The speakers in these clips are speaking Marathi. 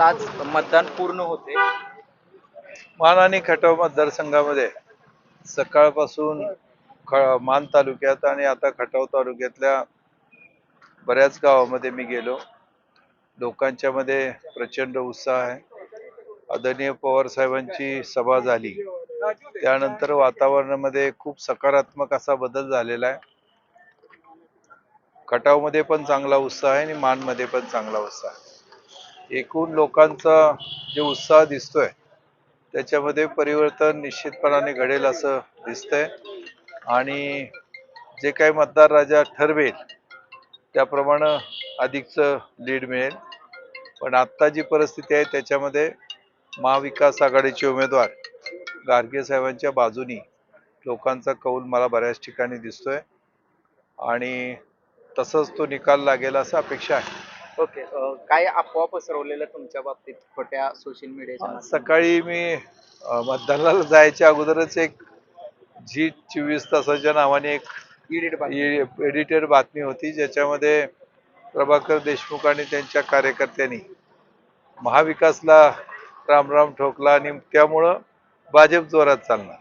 काल आज मतदान पूर्ण होते. मान आणि खटाव मतदारसंघामध्ये सकाळपासून ख मान तालुक्यात आणि आता खटाव तालुक्यातल्या बऱ्याच गावामध्ये मी गेलो. लोकांच्या मध्ये प्रचंड उत्साह आहे. आदरणीय पवार साहेबांची सभा झाली. त्यानंतर वातावरणामध्ये खूप सकारात्मक असा बदल झालेला आहे. खटावमध्ये पण चांगला उत्साह आहे आणि मानमध्ये पण चांगला उत्साह आहे. एकूण लोकांचा जे उत्साह दिसतोय त्याच्यामध्ये परिवर्तन निश्चितपणाने घडेल असं दिसतंय. आणि जे काही मतदार राजा ठरवेल त्याप्रमाणे अधिकचं लीड मिळेल. पण आत्ता जी परिस्थिती आहे त्याच्यामध्ये महाविकास आघाडीचे उमेदवार गाडगे साहेबांच्या बाजूनी लोकांचा कौल मला बऱ्याच ठिकाणी दिसतोय. आणि तसंच तो निकाल लागेल असं अपेक्षा आहे. ओके अं, काय अफवा पसरवलेल्या तुमच्या बाबतीत खोट्या सोशल मीडियाच्या सकाळी मी अं, मतदानाला जायच्या अगोदरच एक झी चोवीस तासाच्या नावाने एक एडिटेड बातमी. होती ज्याच्यामध्ये प्रभाकर देशमुख आणि त्यांच्या कार्यकर्त्यांनी महाविकासला रामराम ठोकला आणि त्यामुळं भाजप जोरात चालणार.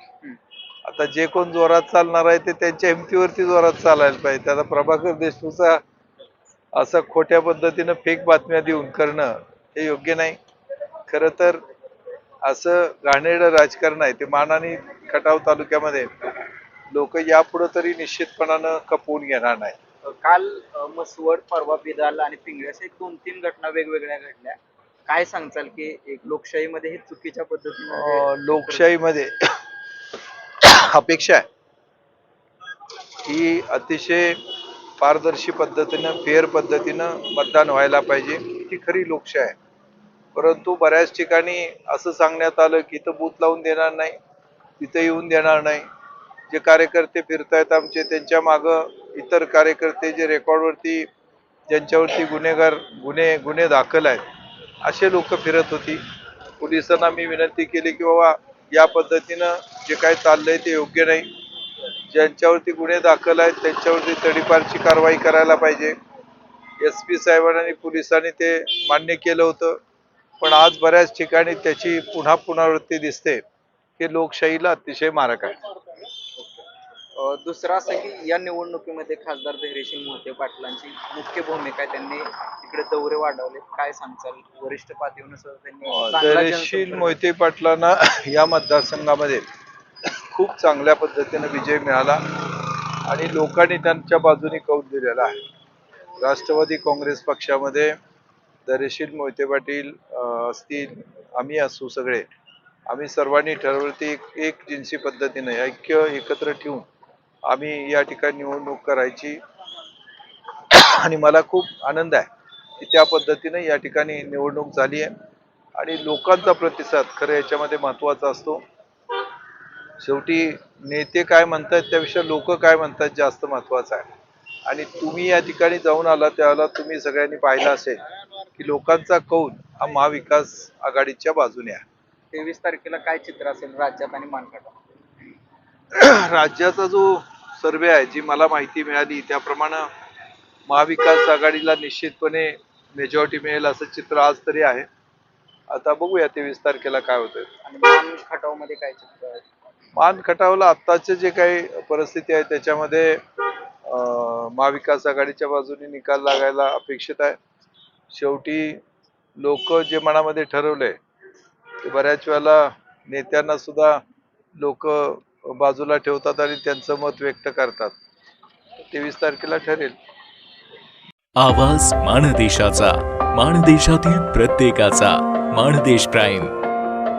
आता जे कोण जोरात चालणार आहे ते त्यांच्या हिमतीवरती जोरात चालायला पाहिजे. त्याला प्रभाकर देशमुखचा असं खोट्या पद्धतीनं फेक बातम्या देऊन करणं हे योग्य नाही. खरं तर असं घाणेरडं राजकारण आहे ते मान आणि खटाव तालुक्यामध्ये लोक यापुढे तरी निश्चितपणानं खपवून घेणार नाही. काल मसवड परवा बिदाल आणि पिंगळे असे दोन तीन घटना वेगवेगळ्या घडल्या. काय सांगचाल की एक लोकशाहीमध्ये हे चुकीच्या पद्धतीने लोकशाहीमध्ये अपेक्षा आहे. की अतिशय पारदर्शी पद्धतीनं फेअर पद्धतीनं मतदान व्हायला पाहिजे ही खरी लोकशाही आहे. परंतु बऱ्याच ठिकाणी असं सांगण्यात आलं की इथं बूथ लावून देणार नाही तिथं येऊन देणार नाही. जे कार्यकर्ते फिरतायत आमचे त्यांच्या मागं इतर कार्यकर्ते जे रेकॉर्डवरती ज्यांच्यावरती गुन्हेगार गुन्हे गुन्हे दाखल आहेत असे लोक फिरत होती. पोलिसांना मी विनंती केली की बाबा या पद्धतीनं जे काय चाललंय ते योग्य नाही. ज्यांच्यावरती गुन्हे दाखल आहेत त्यांच्यावरती तडीपारची कारवाई करायला पाहिजे. एस पी साहेबांनी आणि पोलिसांनी ते मान्य केलं होतं. पण आज बऱ्याच ठिकाणी त्याची पुन्हा पुनरावृत्ती दिसते. हे लोकशाहीला अतिशय मारक आहे. दुसरं असं की या निवडणुकीमध्ये खासदार धैर्यशील मोहिते पाटलांची मुख्य भूमिका आहे. त्यांनी इकडे दौरे वाढवले काय सांगचाल? वरिष्ठ पातळीवर धैर्यशील मोहिते पाटलांना या मतदारसंघामध्ये खूप चांगल्या पद्धतीने विजय मिळाला आणि लोकांनी त्यांच्या बाजूने कौल दिलेला आहे. राष्ट्रवादी काँग्रेस पक्षामध्ये दरेशील मोहिते पाटील असतील आम्ही असू सगळे. आम्ही सर्वांनी ठरवलं ती एक एक जिन्सी पद्धतीने ऐक्य एकत्र ठेवून आम्ही या ठिकाणी निवडणूक करायची. आणि मला खूप आनंद आहे की त्या पद्धतीने या ठिकाणी निवडणूक झाली आहे. आणि लोकांचा प्रतिसाद खरं याच्यामध्ये महत्त्वाचा असतो. शेवटी नेते काय म्हणतात त्यापेक्षा लोक काय म्हणतात जास्त महत्वाचं आहे. आणि तुम्ही या ठिकाणी जाऊन आला त्यावेळेला तुम्ही सगळ्यांनी पाहिलं असेल की लोकांचा कौल हा महाविकास आघाडीच्या बाजूने आहे. तेवीस तारखेला काय चित्र असेल राज्यात आणि मानकाटा राज्याचा जो सर्वे आहे जी मला माहिती मिळाली त्याप्रमाणे महाविकास आघाडीला निश्चितपणे मेजॉरिटी मिळेल असं चित्र आज तरी आहे. आता बघूया तेवीस तारखेला काय होतंय. आणि मान खटावमध्ये काय चित्र आहे? मान खटावला आत्ताचे जे काही परिस्थिती आहे त्याच्यामध्ये महाविकास आघाडीच्या बाजूने निकाल लागायला अपेक्षित आहे. शेवटी लोक जे मनामध्ये ठरवलंय ते बऱ्याच वेळेला नेत्यांना सुद्धा लोक बाजूला ठेवतात आणि त्यांचं मत व्यक्त करतात. तेवीस तारखेला ठरेल. आवाज माणदेशाचा माणदेशातील प्रत्येकाचा माणदेश प्राईम.